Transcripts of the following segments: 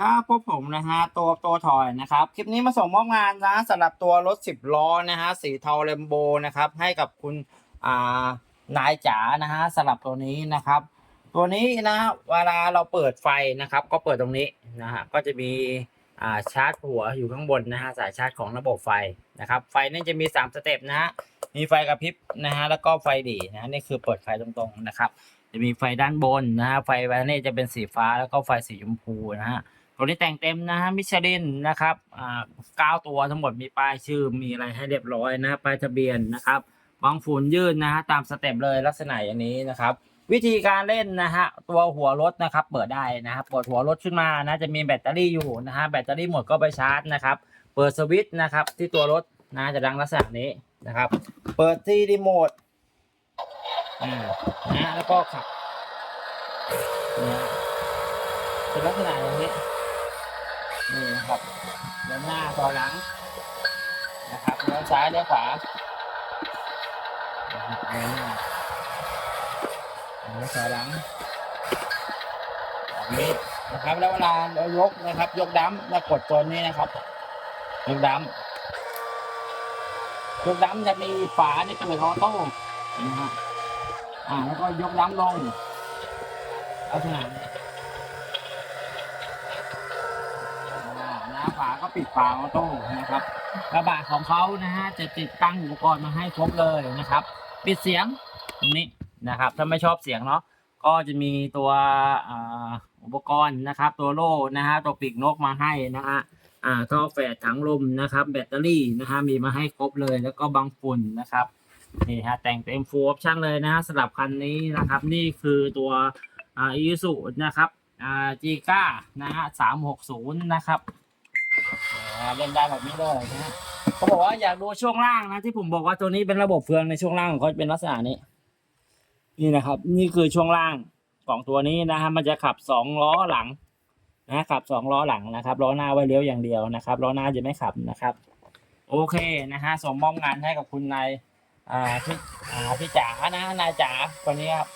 ครับพวกผมนะฮะตัวตัวถอยนะครับ คลิปนี้มาส่งมอบงานนะสำหรับตัวรถสิบล้อนะฮะสีเทาเลมโบนะครับ ให้กับคุณอ่านายจ๋านะฮะสำหรับตัวนี้นะครับ ตัวนี้นะเวลาเราเปิดไฟนะครับ ก็เปิดตรงนี้นะฮะก็จะมีอ่าชาร์จหัวอยู่ข้างบนนะฮะสายชาร์จของระบบไฟนะครับ ไฟนี่จะมีสามสเต็ปนะฮะมีไฟกระพริบนะฮะแล้วก็ไฟดีนะนี่คือเปิดไฟตรงๆนะครับ จะมีไฟด้านบนนะฮะไฟแวนนี่จะเป็นสีฟ้าแล้วก็ไฟสีชมพูนะฮะ ตัวนี้แต่งเต็มนะฮะมิชลินนะครับอ่าเก้าตัวทั้งหมดมีป้ายชื่อมีอะไรให้เรียบร้อยนะป้ายทะเบียนนะครับบางฝุ่นยื่นนะฮะตามสเต็ปเลยลักษณะอย่างนี้นะครับวิธีการเล่นนะฮะตัวหัวรถนะครับ เปิดได้นะครับเปิดหัวรถขึ้นมานะจะมีแบตเตอรี่อยู่นะฮะแบตเตอรี่หมดก็ไปชาร์จนะครับ เปิดสวิตช์นะครับ ที่ตัวรถนะจะดังลักษณะนี้นะครับ เปิดที่รีโมทอ่านะแล้วก็ขับนะเป็นลักษณะอย่างนี้ นี่นะครับเดินหน้าต่อหลังนะครับเลี้ยวซ้ายเลี้ยวขวานะครับเดินหน้าเลี้ยวซ้ายหลังแบบนี้นะครับแล้วเวลาเรายกนะครับ ยกดัมมากดตัวนี้นะครับ ยกดัมยกดัมจะมีฝาในตัวออโต้นะฮะอ่าแล้วก็ยกดัมลงลักษณะนี้ อ่าฝาก็ปิดฝาออโต้นะครับกระบะของเขานะฮะจะติดตั้งอุปกรณ์มาให้ครบเลยนะครับ ปิดเสียงตรงนี้นะครับ ถ้าไม่ชอบเสียงเนาะก็จะมีตัวอุปกรณ์นะครับ ตัวโล่นะฮะตัวปีกนกมาให้นะฮะอ่าท่อแฝดถังลมนะครับ แบตเตอรี่นะฮะมีมาให้ครบเลยแล้วก็บังฝุ่นนะครับนี่ฮะแต่งเต็มฟูลออปชั่นเลยนะฮะสำหรับคันนี้นะครับ นี่คือตัวอ่าอีซูนะครับอ่าจีก้านะฮะสามหกศูนย์นะครับ อ่าเล่นได้แบบนี้เลยนะฮะเขาบอกว่าอยากดูช่วงล่างนะที่ผมบอกว่าตัวนี้เป็นระบบเฟืองในช่วงล่างของเขาเป็นลักษณะนี้ นี่นะครับ นี่คือช่วงล่างของตัวนี้นะฮะมันจะขับสองล้อหลังนะขับสองล้อหลังนะครับล้อหน้าไว้เลี้ยวอย่างเดียวนะครับล้อหน้าจะไม่ขับนะครับ โอเคนะฮะส่งมอบงานให้กับคุณนายอ่าพี่อ่าพี่จ๋านะนายจ๋าคนนี้ครับ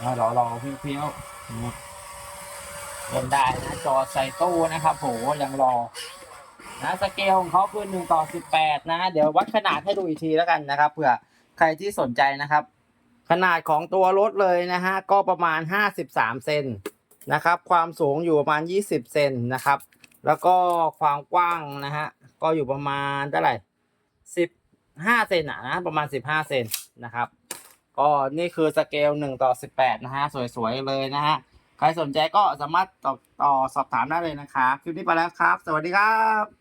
อ่ารอรอพี่เพี้ยว เล่นได้นะ จอใส่ตู้นะครับโหยังรอ นะสเกลของเขาคือหนึ่งต่อสิบแปดนะ เดี๋ยววัดขนาดให้ดูอีกทีแล้วกันนะครับเผื่อใครที่สนใจนะครับ ขนาดของตัวรถเลยนะฮะก็ประมาณห้าสิบสามเซนนะครับ ความสูงอยู่ประมาณยี่สิบเซนนะครับ แล้วก็ความกว้างนะฮะก็อยู่ประมาณเท่าไหร่สิบห้าเซนอะนะประมาณสิบห้าเซนนะครับก็นี่คือสเกลหนึ่งต่อสิบแปดนะฮะสวยๆเลยนะฮะ ใครสนใจก็สามารถต่อต่อสอบถามได้เลยนะครับคลิปนี้ไปแล้วครับ สวัสดีครับ